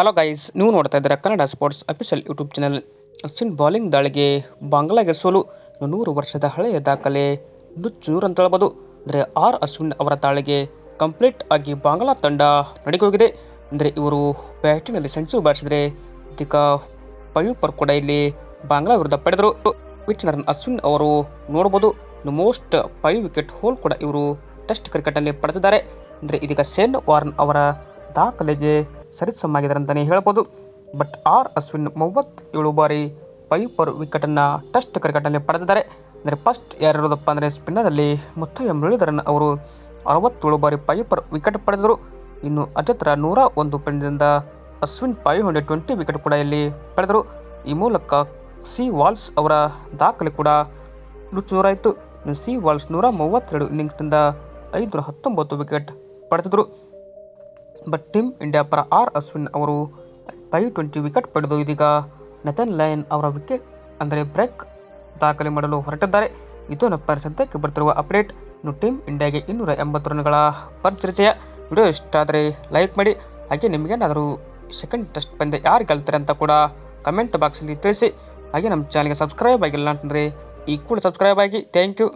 Hello guys ನೀವು ನೋಡ್ತಾ ಇದ್ದೀರಾ Kannada sports official YouTube channel Ashwin bowling ದಾಳಿಗೆ ಬಾಂಗ್ಲಾ ಸೋಲು. ನೂರು ವರ್ಷದ ಹಳೆಯ ದಾಖಲೆ. ನುಚ್ಚು ನೂರು ಅಂತ ಹೇಳ್ಬೋದು. ಅಂದರೆ ಆರ್ ಅಶ್ವಿನ್ ಅವರ ದಾಳಿಗೆ ಕಂಪ್ಲೀಟ್ ಆಗಿ ಬಾಂಗ್ಲಾ ತಂಡ ನಡಿಗೋಗಿದೆ ಅಂದರೆ ಇವರು ಬ್ಯಾಟಿನಲ್ಲಿ ಸೆಂಚುರಿ ಬಾರಿಸಿದರೆ ಇದೀಗ ಪಯೂಪರ್ ಕೂಡ ಇಲ್ಲಿ ಬಾಂಗ್ಲಾ ವಿರುದ್ಧ ಪಡೆದರು. ವಿಟ್ನರ್ ಅಶ್ವಿನ್ ಅವರು ನೋಡ್ಬೋದು. ಮೋಸ್ಟ್ ಫೈವ್ ವಿಕೆಟ್ ಹೋಲ್ ಕೂಡ ಇವರು ಟೆಸ್ಟ್ ಕ್ರಿಕೆಟ್ನಲ್ಲಿ ಪಡೆದಿದ್ದಾರೆ. ಅಂದರೆ ಇದೀಗ ಸೇನ್ ವಾರ್ನ್ ಅವರ ದಾಖಲೆಗೆ ಸರಿಸಮಾಗಿದ್ದಾರೆ ಅಂತಲೇ ಹೇಳ್ಬೋದು. ಬಟ್ ಆರ್ ಅಶ್ವಿನ್ ಮೂವತ್ತೇಳು ಬಾರಿ ಪೈಪರ್ ಪರ್ ವಿಕೆಟನ್ನು ಟೆಸ್ಟ್ ಕ್ರಿಕೆಟಲ್ಲಿ ಪಡೆದಿದ್ದಾರೆ. ಅಂದರೆ ಫಸ್ಟ್ ಯಾರಿರೋದಪ್ಪ ಅಂದರೆ ಸ್ಪಿನ್ನರಲ್ಲಿ ಮುತ್ತಯ್ಯ ಮುರಳೀಧರನ್ ಅವರು ಅರವತ್ತೇಳು ಬಾರಿ ಪೈಪರ್ ವಿಕೆಟ್ ಪಡೆದರು. ಇನ್ನು ಅಜತ್ರ ನೂರ ಒಂದು ಪಂದ್ಯದಿಂದ Ashwin five hundred twenty wicket ಕೂಡ ಇಲ್ಲಿ ಪಡೆದರು. ಈ ಮೂಲಕ ಸಿ ವಾಲ್ಸ್ ಅವರ ದಾಖಲೆ ಕೂಡ ನೂರಾಯಿತು ಸಿ ವಾಲ್ಸ್ ನೂರ ಮೂವತ್ತೆರಡು ಇನ್ನಿಂಗ್ಸ್ನಿಂದ ಐದುನೂರ ಹತ್ತೊಂಬತ್ತು ವಿಕೆಟ್ ಪಡೆದಿದ್ದರು. ಬಟ್ ಟೀಮ್ ಇಂಡಿಯಾ ಪರ ಆರ್ ಅಶ್ವಿನ್ ಅವರು ಫೈವ್ ಟ್ವೆಂಟಿ ವಿಕೆಟ್ ಪಡೆದು ಇದೀಗ ನಥನ್ ಲಯನ್ ಅವರ ವಿಕೆಟ್ ಅಂದರೆ ಬ್ರೇಕ್ ದಾಖಲೆ ಮಾಡಲು ಹೊರಟಿದ್ದಾರೆ. ಇದು ನಮ್ಮ ಸದ್ಯಕ್ಕೆ ಬರ್ತಿರುವ ಅಪ್ಡೇಟ್ ಇನ್ನು ಟೀಮ್ ಇಂಡಿಯಾಗೆ ಇನ್ನೂರ ಎಂಬತ್ತು ರನ್ಗಳ ಪರಿಚಯ ವಿಡಿಯೋ ಇಷ್ಟ ಆದರೆ ಲೈಕ್ ಮಾಡಿ. ಹಾಗೆ ನಿಮಗೇನಾದರೂ ಸೆಕೆಂಡ್ ಟೆಸ್ಟ್ ಪಂದ್ಯ ಯಾರು ಗೆಲ್ತಾರೆ ಅಂತ ಕೂಡ ಕಮೆಂಟ್ ಬಾಕ್ಸಲ್ಲಿ ತಿಳಿಸಿ. ಹಾಗೆ ನಮ್ಮ ಚಾನಲ್ಗೆ ಸಬ್ಸ್ಕ್ರೈಬ್ ಆಗಿಲ್ಲ ಅಂತಂದರೆ ಈ ಕೂಡ ಸಬ್ಸ್ಕ್ರೈಬ್ ಆಗಿ. Thank you